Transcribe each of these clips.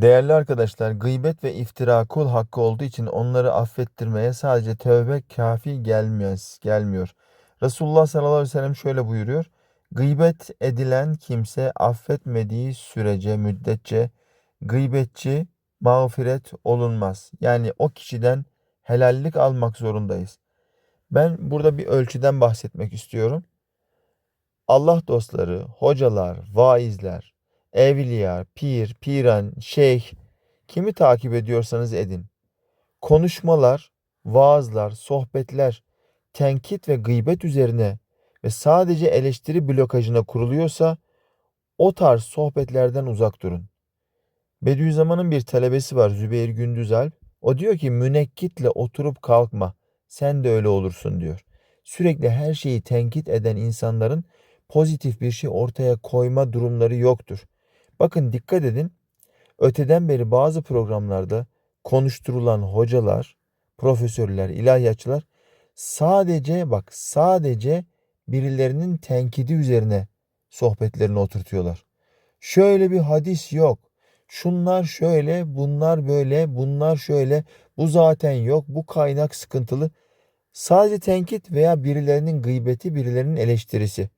Değerli arkadaşlar, gıybet ve iftira kul hakkı olduğu için onları affettirmeye sadece tövbe kafi gelmez, gelmiyor. Resulullah sallallahu aleyhi ve sellem şöyle buyuruyor. Gıybet edilen kimse affetmediği sürece, müddetçe gıybetçi mağfiret olunmaz. Yani o kişiden helallik almak zorundayız. Ben burada bir ölçüden bahsetmek istiyorum. Allah dostları, hocalar, vaizler, evliya, pir, piran, şeyh, kimi takip ediyorsanız edin. Konuşmalar, vaazlar, sohbetler, tenkit ve gıybet üzerine ve sadece eleştiri blokajına kuruluyorsa o tarz sohbetlerden uzak durun. Bediüzzaman'ın bir talebesi var Zübeyir Gündüzalp. O diyor ki münekkitle oturup kalkma. Sen de öyle olursun diyor. Sürekli her şeyi tenkit eden insanların pozitif bir şey ortaya koyma durumları yoktur. Bakın dikkat edin. Öteden beri bazı programlarda konuşturulan hocalar, profesörler, ilahiyatçılar sadece bak sadece birilerinin tenkidi üzerine sohbetlerini oturtuyorlar. Şöyle bir hadis yok. Şunlar şöyle, bunlar böyle, bunlar şöyle. Bu zaten yok, bu kaynak sıkıntılı. Sadece tenkit veya birilerinin gıybeti, birilerinin eleştirisi.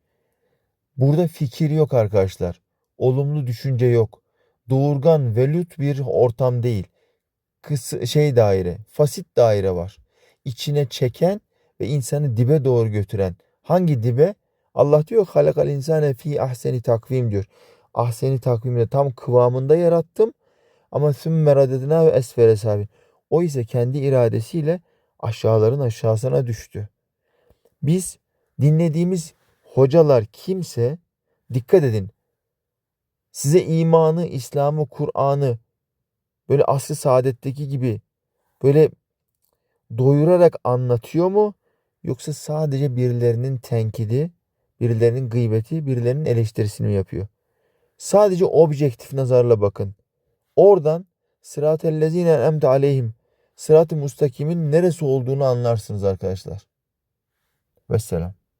Burada fikir yok arkadaşlar. Olumlu düşünce yok. Doğurgan, velut bir ortam değil. Kısa, şey daire, fasit daire var. İçine çeken ve insanı dibe doğru götüren. Hangi dibe? Allah diyor halakal insane fi ahseni takvim diyor. Ahseni takvimde tam kıvamında yarattım. Ama sümme radedina ve esfere sabin. O ise kendi iradesiyle aşağıların aşağısına düştü. Biz dinlediğimiz hocalar kimse dikkat edin. Size imanı, İslam'ı, Kur'an'ı böyle asr-ı saadetteki gibi böyle doyurarak anlatıyor mu? Yoksa sadece birilerinin tenkidi, birilerinin gıybeti, birilerinin eleştirisini mi yapıyor? Sadece objektif nazarla bakın. Oradan sırat-ellezine emte aleyhim sırat-ı mustakimin neresi olduğunu anlarsınız arkadaşlar. Vesselam.